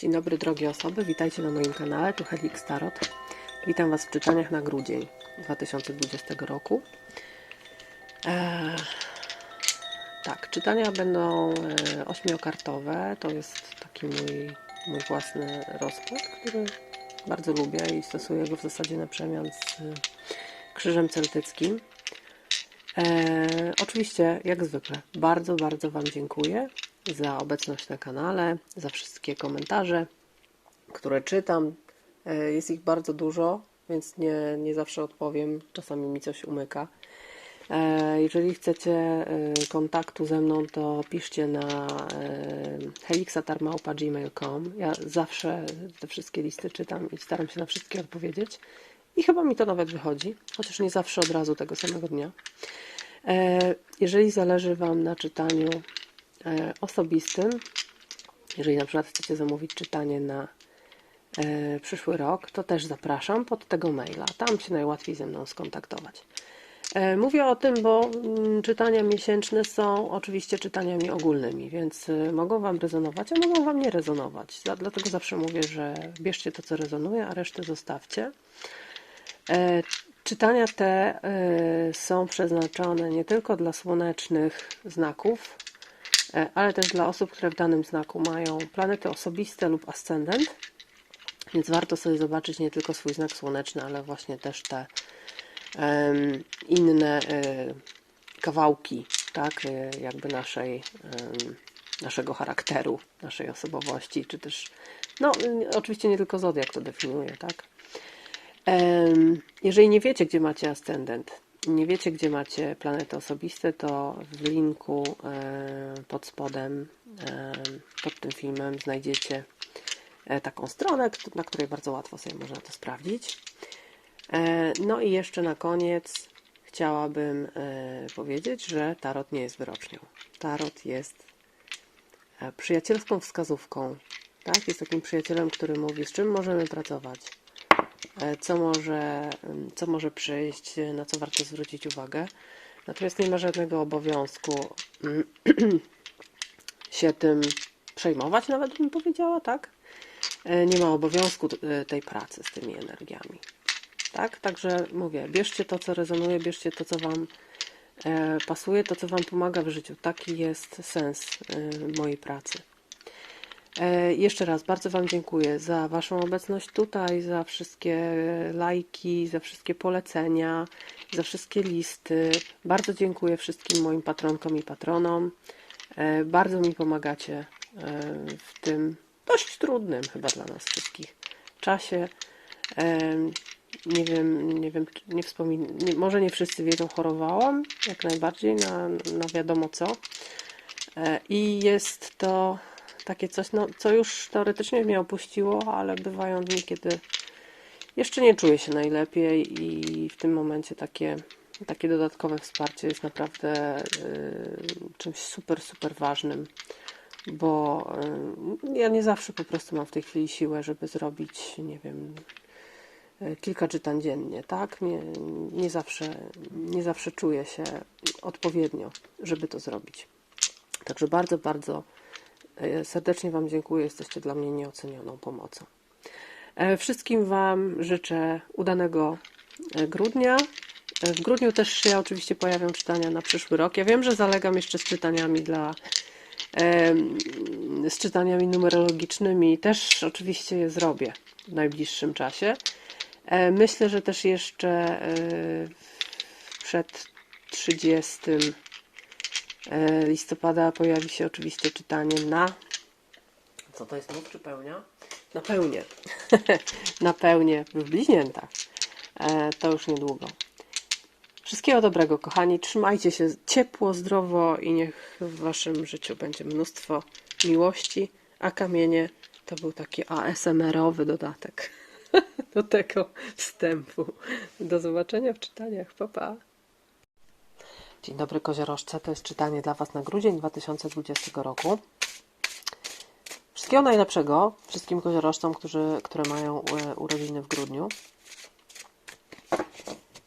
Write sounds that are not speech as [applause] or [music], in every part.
Dzień dobry drogie osoby, witajcie na moim kanale, tu Helix Tarot. Witam Was w czytaniach na grudzień 2020 roku. Eee, tak, czytania będą e, ośmiokartowe, to jest taki mój, mój własny rozkład, który bardzo lubię i stosuję go w zasadzie na przemian z e, krzyżem celtyckim. Eee, oczywiście, jak zwykle, bardzo, bardzo Wam dziękuję za obecność na kanale, za wszystkie komentarze, które czytam. E, Jest ich bardzo dużo, więc nie, nie zawsze odpowiem. Czasami mi coś umyka. E, Jeżeli chcecie e, kontaktu ze mną, to piszcie na helixatarmałpa.gmail.com. Ja zawsze te wszystkie listy czytam i staram się na wszystkie odpowiedzieć. I chyba mi to nawet wychodzi, chociaż nie zawsze od razu tego samego dnia. Jeżeli zależy Wam na czytaniu osobistym, jeżeli na przykład chcecie zamówić czytanie na e, przyszły rok, to też zapraszam pod tego maila. Tam się najłatwiej ze mną skontaktować. E, Mówię o tym, bo mm, czytania miesięczne są oczywiście czytaniami ogólnymi, więc e, mogą Wam rezonować, a mogą Wam nie rezonować. Dla- Dlatego zawsze mówię, że bierzcie to, co rezonuje, a resztę zostawcie. E, Czytania te e, są przeznaczone nie tylko dla słonecznych znaków, e, ale też dla osób, które w danym znaku mają planety osobiste lub ascendent. Więc warto sobie zobaczyć nie tylko swój znak słoneczny, ale właśnie też te em, inne e, kawałki, tak, e, jakby naszej, em, naszego charakteru, naszej osobowości, czy też, no, oczywiście nie tylko zodiak to definiuje, tak. Em, Jeżeli nie wiecie, gdzie macie ascendent, nie wiecie, gdzie macie planety osobiste, to w linku e, pod spodem, e, pod tym filmem znajdziecie e, taką stronę, na której bardzo łatwo sobie można to sprawdzić. No i jeszcze na koniec chciałabym powiedzieć, że tarot nie jest wyrocznią. Tarot jest przyjacielską wskazówką. Tak? Jest takim przyjacielem, który mówi, z czym możemy pracować, co może, co może przyjść, e, na co warto zwrócić uwagę. Natomiast nie ma żadnego obowiązku mm, [clears throat] się tym przejmować, nawet bym powiedziała, tak? E, Nie ma obowiązku e, tej pracy z tymi energiami. Tak? Także mówię, bierzcie to, co rezonuje, bierzcie to, co Wam e, pasuje, to, co Wam pomaga w życiu. Taki jest sens e, mojej pracy. E, Jeszcze raz bardzo Wam dziękuję za Waszą obecność tutaj, za wszystkie lajki, za wszystkie polecenia, za wszystkie listy. Bardzo dziękuję wszystkim moim patronkom i patronom. E, Bardzo mi pomagacie e, w tym dość trudnym chyba dla nas wszystkich czasie. Nie wiem, nie wiem, nie wspomin... nie, może nie wszyscy wiedzą, chorowałam jak najbardziej na, na wiadomo co. I jest to takie coś, no, co już teoretycznie mnie opuściło, ale bywają dni, kiedy jeszcze nie czuję się najlepiej i w tym momencie takie, takie dodatkowe wsparcie jest naprawdę y, czymś super, super ważnym, bo y, ja nie zawsze po prostu mam w tej chwili siłę, żeby zrobić, nie wiem, y, kilka czytań dziennie, tak? Nie, nie, zawsze, nie zawsze czuję się odpowiednio, żeby to zrobić. Także bardzo, bardzo serdecznie Wam dziękuję. Jesteście dla mnie nieocenioną pomocą. E, Wszystkim Wam życzę udanego e, grudnia. E, W grudniu też się oczywiście pojawią czytania na przyszły rok. Ja wiem, że zalegam jeszcze z czytaniami dla z czytaniami numerologicznymi. Też oczywiście je zrobię w najbliższym czasie. E, Myślę, że też jeszcze e, przed 30 e, listopada pojawi się oczywiście czytanie na. Co to jest mów czy pełnia? Na pełnię. [laughs] na pełnię w bliźniętach. E, To już niedługo. Wszystkiego dobrego, kochani. Trzymajcie się ciepło, zdrowo i niech w Waszym życiu będzie mnóstwo miłości. A kamienie to był taki ASMR-owy dodatek [laughs] do tego wstępu. Do zobaczenia w czytaniach. Pa, pa. Dzień dobry, koziorożce. To jest czytanie dla Was na grudzień 2020 roku. Wszystkiego najlepszego wszystkim koziorożcom, którzy, które mają e, urodziny w grudniu.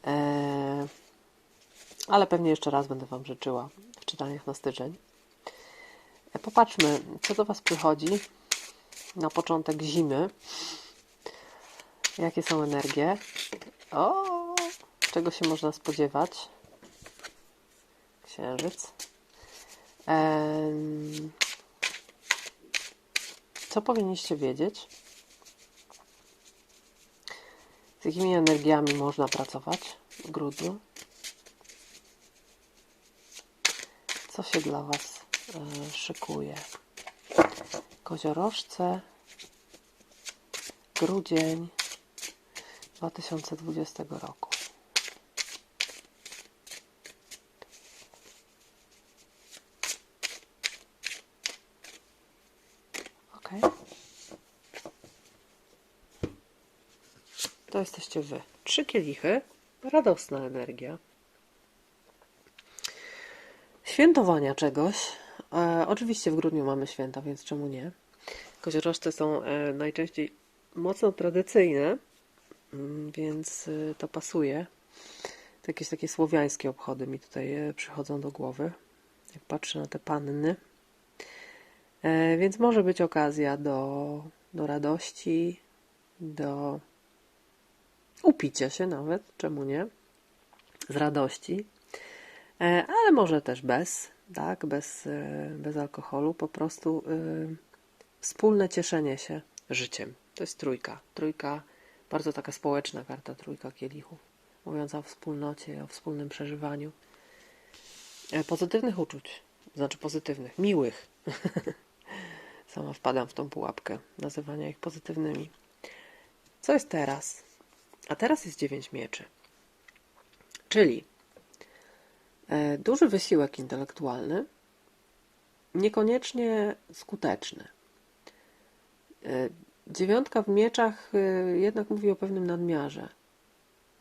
E, ale pewnie jeszcze raz będę Wam życzyła w czytaniach na styczeń. E, Popatrzmy, co do Was przychodzi na początek zimy. Jakie są energie? O, czego się można spodziewać? Księżyc. Co powinniście wiedzieć? Z jakimi energiami można pracować w grudniu? Co się dla Was e, szykuje? Koziorożce, grudzień 2020 roku. Ok. To jesteście Wy. Trzy kielichy, radosna energia. Świętowania czegoś. E, oczywiście w grudniu mamy święta, więc czemu nie? Koziorożce są e, najczęściej mocno tradycyjne, mm, więc e, to pasuje. To jakieś takie słowiańskie obchody mi tutaj e, przychodzą do głowy, jak patrzę na te panny. E, więc może być okazja do, do radości, do upicia się nawet, czemu nie? Z radości. E, ale może też bez, tak, bez, e, bez alkoholu, po prostu e, wspólne cieszenie się życiem. To jest trójka. Trójka, bardzo taka społeczna karta, trójka kielichów, mówiąca o wspólnocie, o wspólnym przeżywaniu pozytywnych uczuć, znaczy pozytywnych, miłych. [laughs] Sama wpadam w tą pułapkę nazywania ich pozytywnymi. Co jest teraz? A teraz jest dziewięć mieczy. Czyli e, duży wysiłek intelektualny, niekoniecznie skuteczny. E, Dziewiątka w mieczach e, jednak mówi o pewnym nadmiarze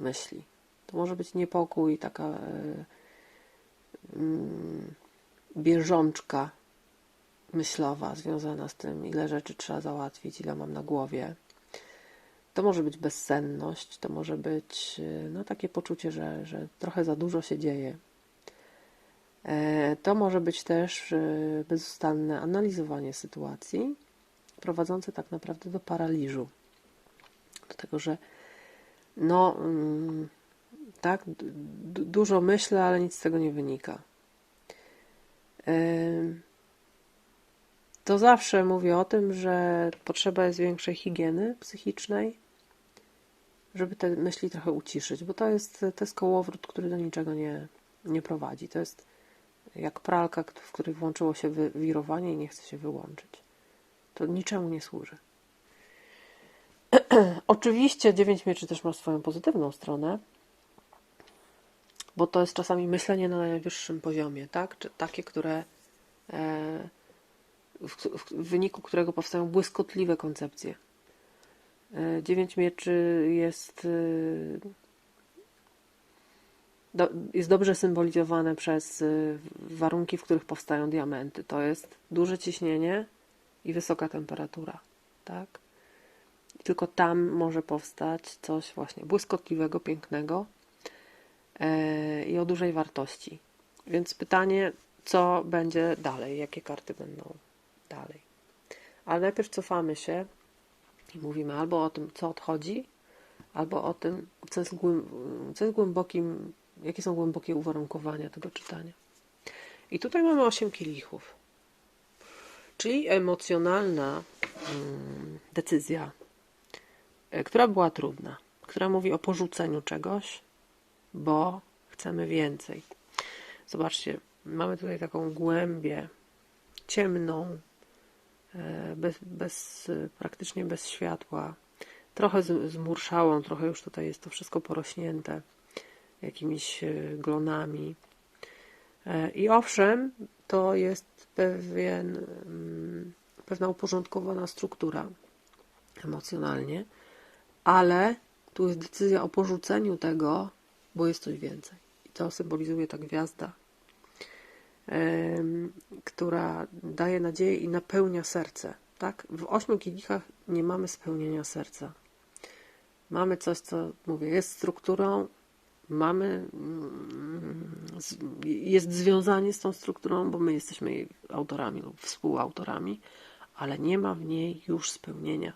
myśli. To może być niepokój, taka mm, bieżączka myślowa związana z tym, ile rzeczy trzeba załatwić, ile mam na głowie. To może być bezsenność, to może być e, no, takie poczucie, że, że trochę za dużo się dzieje. E, To może być też e, bezustanne analizowanie sytuacji, prowadzące tak naprawdę do paraliżu. Do tego, że no mm, tak, dużo myślę, ale nic z tego nie wynika. To zawsze mówię o tym, że potrzeba jest większej higieny psychicznej, żeby te myśli trochę uciszyć, bo to jest, to jest kołowrót, który do niczego nie, nie prowadzi. To jest jak pralka, w której włączyło się wirowanie i nie chce się wyłączyć. To niczemu nie służy. [clears throat] Oczywiście dziewięć mieczy też ma swoją pozytywną stronę, bo to jest czasami myślenie na najwyższym poziomie, tak? Czy takie, które e, w, w wyniku którego powstają błyskotliwe koncepcje. E, Dziewięć mieczy jest, e, jest dobrze symbolizowane przez e, warunki, w których powstają diamenty. To jest duże ciśnienie i wysoka temperatura, tak? Tylko tam może powstać coś właśnie błyskotliwego, pięknego i o dużej wartości. Więc pytanie, co będzie dalej, jakie karty będą dalej. Ale najpierw cofamy się i mówimy albo o tym, co odchodzi, albo o tym, co jest, głęb- co jest głębokim, jakie są głębokie uwarunkowania tego czytania. I tutaj mamy osiem kielichów, czyli emocjonalna mm, decyzja, e, która była trudna, która mówi o porzuceniu czegoś, bo chcemy więcej. Zobaczcie, mamy tutaj taką głębię ciemną, bez, bez, e, praktycznie bez światła, trochę zmurszałą, trochę już tutaj jest to wszystko porośnięte jakimiś e, glonami. E, I owszem, to jest pewien, mm, pewna uporządkowana struktura emocjonalnie, ale tu jest decyzja o porzuceniu tego, bo jest coś więcej. I to symbolizuje ta gwiazda, która daje nadzieję i napełnia serce. Tak? W ośmiu kielichach nie mamy spełnienia serca. Mamy coś, co mówię, jest strukturą, mamy, mm, jest związanie z tą strukturą, bo my jesteśmy jej autorami lub współautorami, ale nie ma w niej już spełnienia.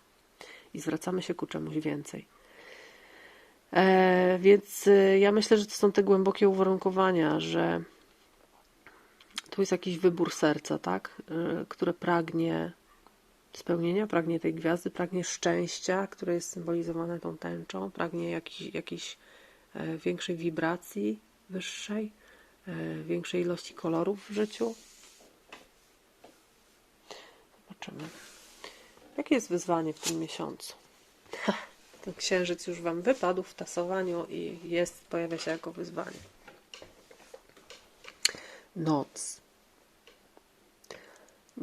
I zwracamy się ku czemuś więcej. E, więc e, ja myślę, że to są te głębokie uwarunkowania, że tu jest jakiś wybór serca, tak? E, które pragnie spełnienia, pragnie tej gwiazdy, pragnie szczęścia, które jest symbolizowane tą tęczą, pragnie jakiejś, jakiejś e, większej wibracji wyższej, e, większej ilości kolorów w życiu. Zobaczymy. Jakie jest wyzwanie w tym miesiącu? [laughs] Ten księżyc już Wam wypadł w tasowaniu i jest, pojawia się jako wyzwanie. Noc.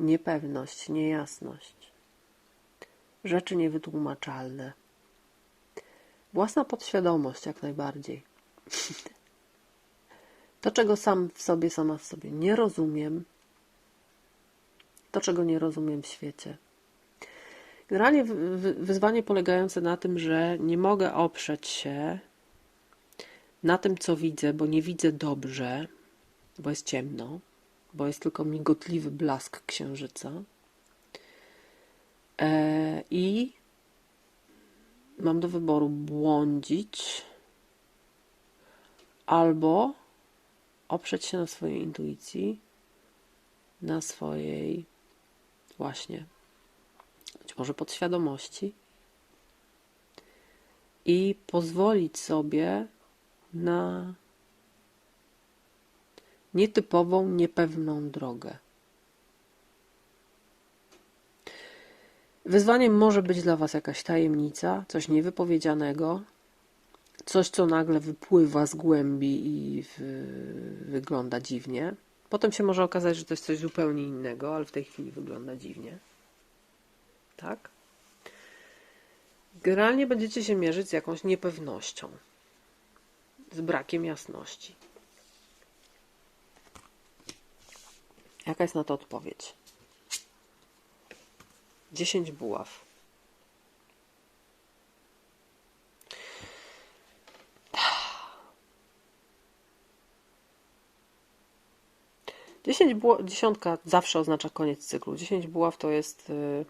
Niepewność, niejasność. Rzeczy niewytłumaczalne. Własna podświadomość jak najbardziej. [laughs] To, czego sam w sobie, sama w sobie nie rozumiem, to, czego nie rozumiem w świecie. Generalnie wy- wy- wyzwanie polegające na tym, że nie mogę oprzeć się na tym, co widzę, bo nie widzę dobrze, bo jest ciemno, bo jest tylko migotliwy blask księżyca. E, I mam do wyboru błądzić albo oprzeć się na swojej intuicji, na swojej właśnie być może podświadomości i pozwolić sobie na nietypową, niepewną drogę. Wyzwaniem może być dla Was jakaś tajemnica, coś niewypowiedzianego, coś, co nagle wypływa z głębi i wygląda dziwnie. Potem się może okazać, że to jest coś zupełnie innego, ale w tej chwili wygląda dziwnie. Tak? Generalnie będziecie się mierzyć z jakąś niepewnością, z brakiem jasności. Jaka jest na to odpowiedź? 10 buław. Dziesięć buław, dziesiątka zawsze oznacza koniec cyklu. 10 buław to jest y,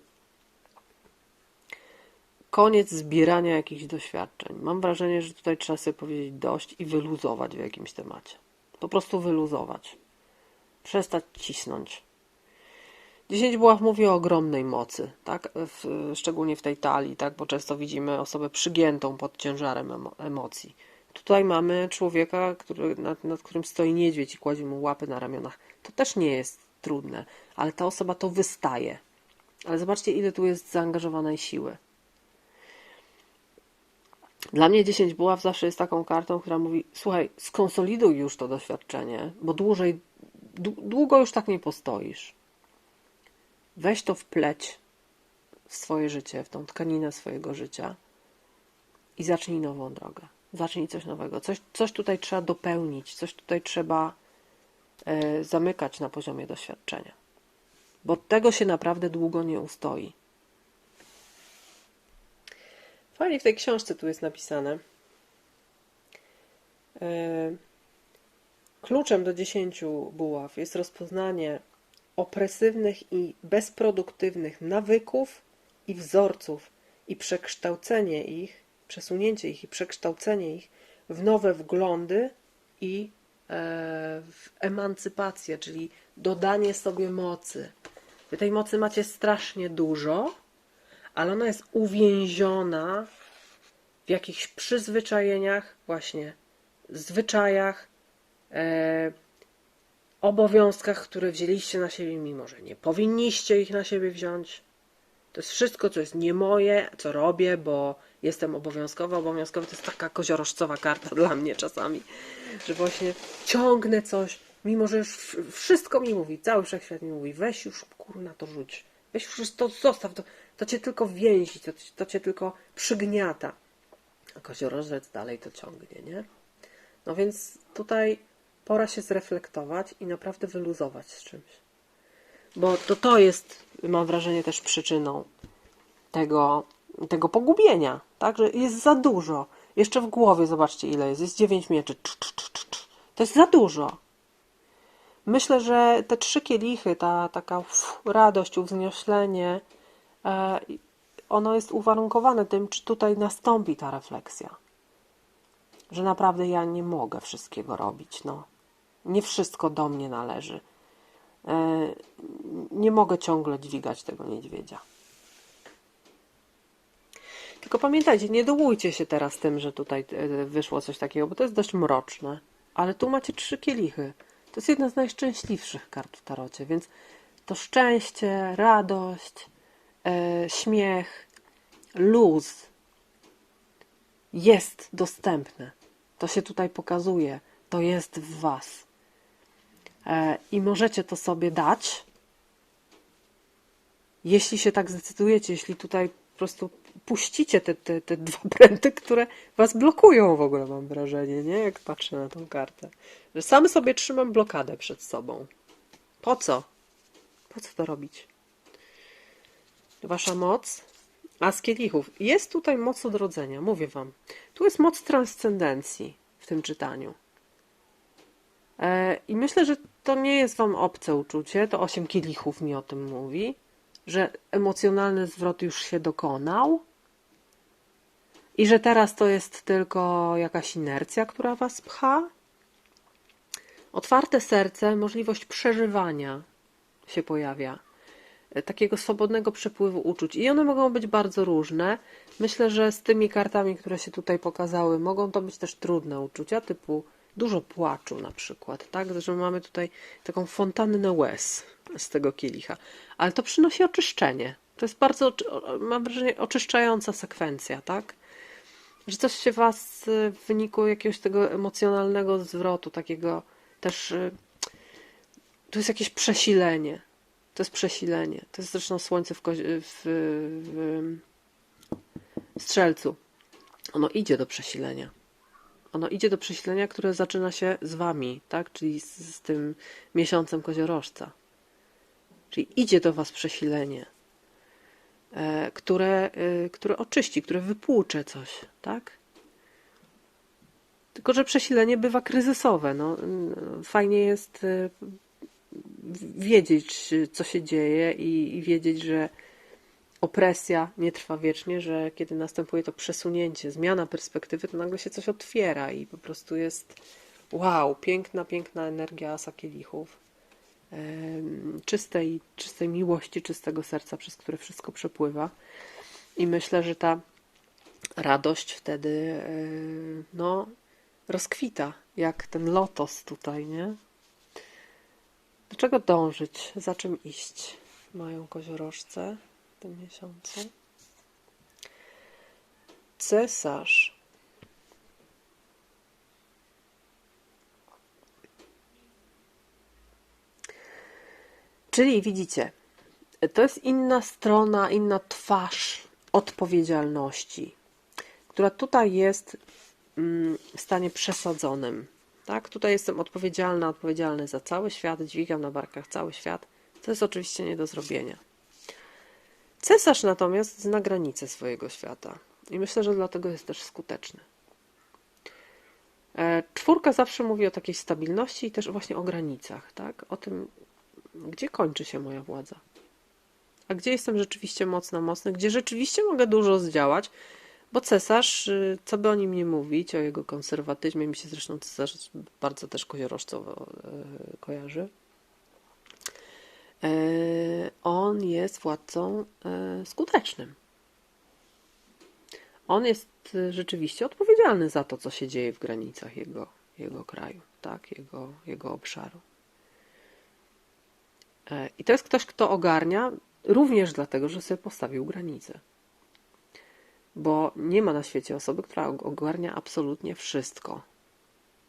koniec zbierania jakichś doświadczeń. Mam wrażenie, że tutaj trzeba sobie powiedzieć dość i wyluzować w jakimś temacie. Po prostu wyluzować. Przestać cisnąć. 10 buław mówi o ogromnej mocy, tak? W, szczególnie w tej talii, tak? Bo często widzimy osobę przygiętą pod ciężarem emo- emocji. Tutaj mamy człowieka, który, nad, nad którym stoi niedźwiedź i kładzie mu łapy na ramionach. To też nie jest trudne, ale ta osoba to wystaje. Ale zobaczcie, ile tu jest zaangażowanej siły. Dla mnie 10 buław zawsze jest taką kartą, która mówi: Słuchaj, skonsoliduj już to doświadczenie, bo dłużej, dłu- długo już tak nie postoisz. Weź to wpleć w swoje życie, w tą tkaninę swojego życia i zacznij nową drogę. Zacznij coś nowego. Coś, coś tutaj trzeba dopełnić, coś tutaj trzeba e, zamykać na poziomie doświadczenia. Bo tego się naprawdę długo nie ustoi. Fajnie w tej książce tu jest napisane. E, Kluczem do dziesięciu buław jest rozpoznanie opresywnych i bezproduktywnych nawyków i wzorców i przekształcenie ich, przesunięcie ich i przekształcenie ich w nowe wglądy i e, w emancypację, czyli dodanie sobie mocy. Wy tej mocy macie strasznie dużo, ale ona jest uwięziona w jakichś przyzwyczajeniach, właśnie zwyczajach, obowiązkach, które wzięliście na siebie, mimo że nie powinniście ich na siebie wziąć. To jest wszystko, co jest nie moje, co robię, bo jestem obowiązkowa. Obowiązkowa to jest taka koziorożcowa karta dla mnie czasami, że właśnie ciągnę coś, mimo że już wszystko mi mówi, cały wszechświat mi mówi, weź już kurna to rzuć, weź już to zostaw, to, to cię tylko więzi, to, to cię tylko przygniata. A koziorożec dalej to ciągnie, nie? No więc tutaj pora się zreflektować i naprawdę wyluzować z czymś. Bo to to jest, mam wrażenie, też przyczyną tego, tego pogubienia, tak? Że jest za dużo. Jeszcze w głowie zobaczcie ile jest. Jest dziewięć mieczy. Cz, cz, cz, cz, cz. To jest za dużo. Myślę, że te trzy kielichy, ta taka uf, radość, uwznioślenie, e, ono jest uwarunkowane tym, czy tutaj nastąpi ta refleksja. Że naprawdę ja nie mogę wszystkiego robić. No. Nie wszystko do mnie należy. E, nie mogę ciągle dźwigać tego niedźwiedzia. Tylko pamiętajcie, nie dołujcie się teraz tym, że tutaj e, wyszło coś takiego, bo to jest dość mroczne. Ale tu macie trzy kielichy. To jest jedna z najszczęśliwszych kart w tarocie, więc to szczęście, radość, e, śmiech, luz jest dostępne. To się tutaj pokazuje. To jest w Was. E, I możecie to sobie dać, jeśli się tak zdecydujecie, jeśli tutaj po prostu puścicie te, te, te dwa [laughs] pręty, które was blokują w ogóle, mam wrażenie, nie? Jak patrzę na tą kartę. Że sam sobie trzymam blokadę przed sobą. Po co? Po co to robić? Wasza moc? A z kielichów. Jest tutaj moc odrodzenia, mówię wam. Tu jest moc transcendencji w tym czytaniu. E, I myślę, że to nie jest wam obce uczucie. To osiem kielichów mi o tym mówi że emocjonalny zwrot już się dokonał i że teraz to jest tylko jakaś inercja, która was pcha. Otwarte serce, możliwość przeżywania się pojawia, takiego swobodnego przepływu uczuć. I one mogą być bardzo różne. Myślę, że z tymi kartami, które się tutaj pokazały, mogą to być też trudne uczucia, typu dużo płaczu na przykład, tak? Że mamy tutaj taką fontannę łez z tego kielicha. Ale to przynosi oczyszczenie. To jest bardzo, mam wrażenie, oczyszczająca sekwencja, tak? Że coś się was w wyniku jakiegoś tego emocjonalnego zwrotu, takiego też. y, To jest jakieś przesilenie. To jest przesilenie. To jest zresztą słońce w, w, w strzelcu. Ono idzie do przesilenia ono idzie do przesilenia, które zaczyna się z wami, tak? Czyli z, z tym miesiącem koziorożca. Czyli idzie do was przesilenie, e, które, e, które oczyści, które wypłucze coś, tak? Tylko, że przesilenie bywa kryzysowe. No, mm, fajnie jest e, wiedzieć, co się dzieje i, i wiedzieć, że opresja nie trwa wiecznie, że kiedy następuje to przesunięcie, zmiana perspektywy, to nagle się coś otwiera i po prostu jest wow, piękna, piękna energia asa kielichów. Em, Czystej, czystej miłości, czystego serca, przez które wszystko przepływa. I myślę, że ta radość wtedy no, rozkwita, jak ten lotos tutaj, nie? Do czego dążyć? Za czym iść? Mają koziorożce tym miesiącu. Cesarz. Czyli widzicie, to jest inna strona, inna twarz odpowiedzialności, która tutaj jest mm, w stanie przesadzonym. Tak? Tutaj jestem odpowiedzialna, odpowiedzialny za cały świat, dźwigam na barkach cały świat. To jest oczywiście nie do zrobienia. Cesarz natomiast zna granice swojego świata i myślę, że dlatego jest też skuteczny. E, Czwórka zawsze mówi o takiej stabilności i też właśnie o granicach, tak? O tym, gdzie kończy się moja władza. A gdzie jestem rzeczywiście mocna, mocny, gdzie rzeczywiście mogę dużo zdziałać, bo cesarz, y, co by o nim nie mówić, o jego konserwatyzmie, mi się zresztą cesarz bardzo też koziorożcowo e, kojarzy. E, On jest władcą e, skutecznym. On jest y, rzeczywiście odpowiedzialny za to, co się dzieje w granicach jego, jego kraju, tak? jego, jego obszaru. E, I to jest ktoś, kto ogarnia również dlatego, że sobie postawił granice. Bo nie ma na świecie osoby, która ogarnia absolutnie wszystko.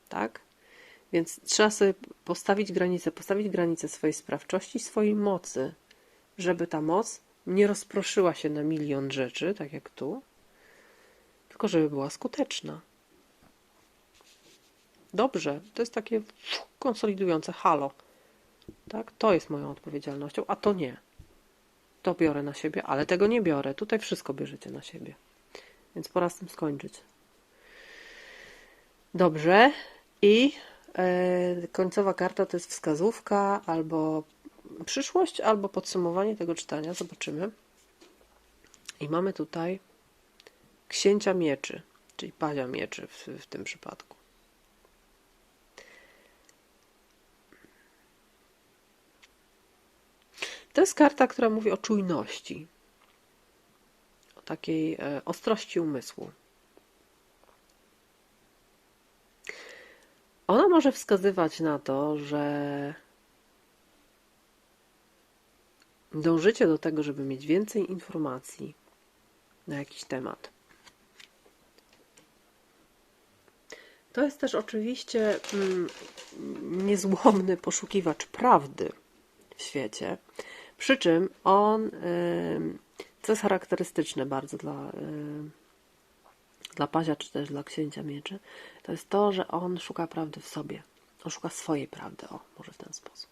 Tak? Więc trzeba sobie postawić granice, postawić granice swojej sprawczości, swojej mocy, żeby ta moc nie rozproszyła się na milion rzeczy, tak jak tu, tylko żeby była skuteczna. Dobrze, to jest takie konsolidujące halo. Tak? To jest moją odpowiedzialnością, a to nie. To biorę na siebie, ale tego nie biorę. Tutaj wszystko bierzecie na siebie. Więc pora z tym skończyć. Dobrze. I Końcowa karta to jest wskazówka albo przyszłość, albo podsumowanie tego czytania. Zobaczymy. I mamy tutaj księcia mieczy, czyli pazia mieczy w, w tym przypadku. To jest karta, która mówi o czujności, o takiej e, ostrości umysłu. Ona może wskazywać na to, że dążycie do tego, żeby mieć więcej informacji na jakiś temat. To jest też oczywiście mm, niezłomny poszukiwacz prawdy w świecie. Przy czym on, co jest charakterystyczne bardzo dla, dla Pazia, czy też dla Księcia Mieczy, to jest to, że on szuka prawdy w sobie. On szuka swojej prawdy, o, może w ten sposób.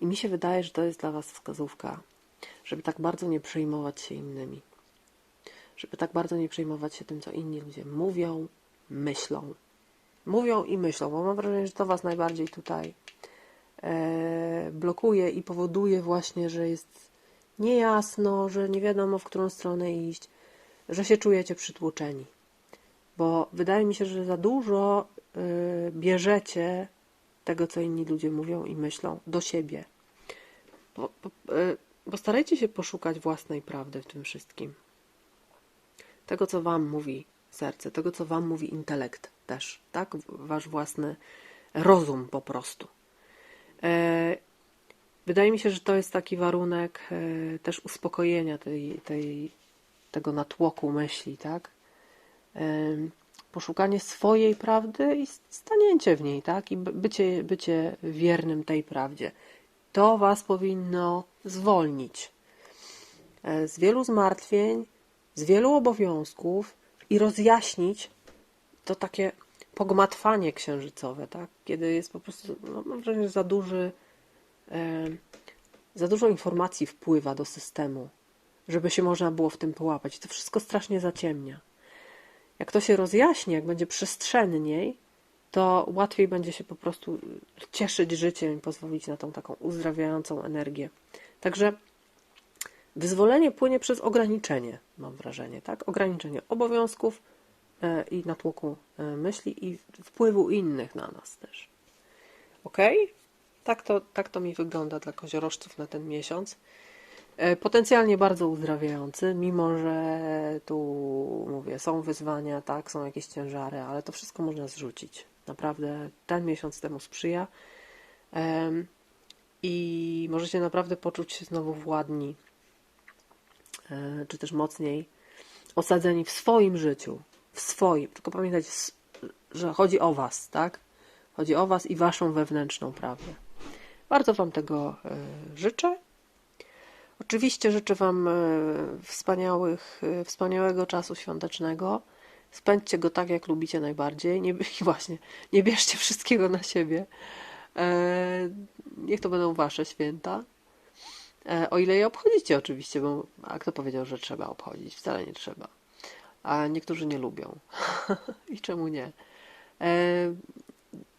I mi się wydaje, że to jest dla Was wskazówka, żeby tak bardzo nie przejmować się innymi. Żeby tak bardzo nie przejmować się tym, co inni ludzie mówią, myślą. Mówią i myślą, bo mam wrażenie, że to Was najbardziej tutaj e, blokuje i powoduje właśnie, że jest niejasno, że nie wiadomo, w którą stronę iść, że się czujecie przytłoczeni. Bo wydaje mi się, że za dużo e, bierzecie tego, co inni ludzie mówią i myślą, do siebie. Bo, bo, e, bo starajcie się poszukać własnej prawdy w tym wszystkim. Tego, co Wam mówi serce, tego, co Wam mówi intelekt też, tak? Wasz własny rozum po prostu. E, Wydaje mi się, że to jest taki warunek też uspokojenia tej, tej, tego natłoku myśli, tak? Poszukanie swojej prawdy i stanięcie w niej, tak? I by- bycie, bycie wiernym tej prawdzie. To Was powinno zwolnić e, z wielu zmartwień, z wielu obowiązków i rozjaśnić to takie pogmatwanie księżycowe, tak? Kiedy jest po prostu, no, mam wrażenie, że za duży, za dużo informacji wpływa do systemu, żeby się można było w tym połapać. To wszystko strasznie zaciemnia. Jak to się rozjaśni, jak będzie przestrzenniej, to łatwiej będzie się po prostu cieszyć życiem i pozwolić na tą taką uzdrawiającą energię. Także wyzwolenie płynie przez ograniczenie, mam wrażenie, tak? Ograniczenie obowiązków e, i natłoku e, myśli i wpływu innych na nas też. Ok? Tak to, tak to mi wygląda dla koziorożców na ten miesiąc. E, Potencjalnie bardzo uzdrawiający, mimo że tu mówię, są wyzwania, tak, są jakieś ciężary, ale to wszystko można zrzucić. Naprawdę ten miesiąc temu sprzyja. I możecie naprawdę poczuć się znowu władni, e, czy też mocniej osadzeni w swoim życiu. W swoim. Tylko pamiętajcie, że chodzi o Was, tak? Chodzi o Was i Waszą wewnętrzną prawdę. Bardzo Wam tego e, życzę. Oczywiście życzę Wam e, wspaniałych, e, wspaniałego czasu świątecznego. Spędźcie go tak, jak lubicie najbardziej. Nie, [laughs] właśnie, nie bierzcie wszystkiego na siebie. E, Niech to będą Wasze święta. O ile je obchodzicie, oczywiście, bo a kto powiedział, że trzeba obchodzić? Wcale nie trzeba. A niektórzy nie lubią. [laughs] I czemu nie?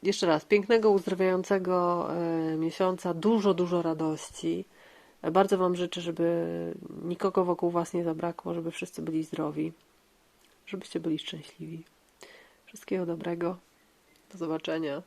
Jeszcze raz, pięknego, uzdrawiającego e, miesiąca, dużo, dużo radości. Bardzo Wam życzę, żeby nikogo wokół Was nie zabrakło, żeby wszyscy byli zdrowi, żebyście byli szczęśliwi. Wszystkiego dobrego. Do zobaczenia.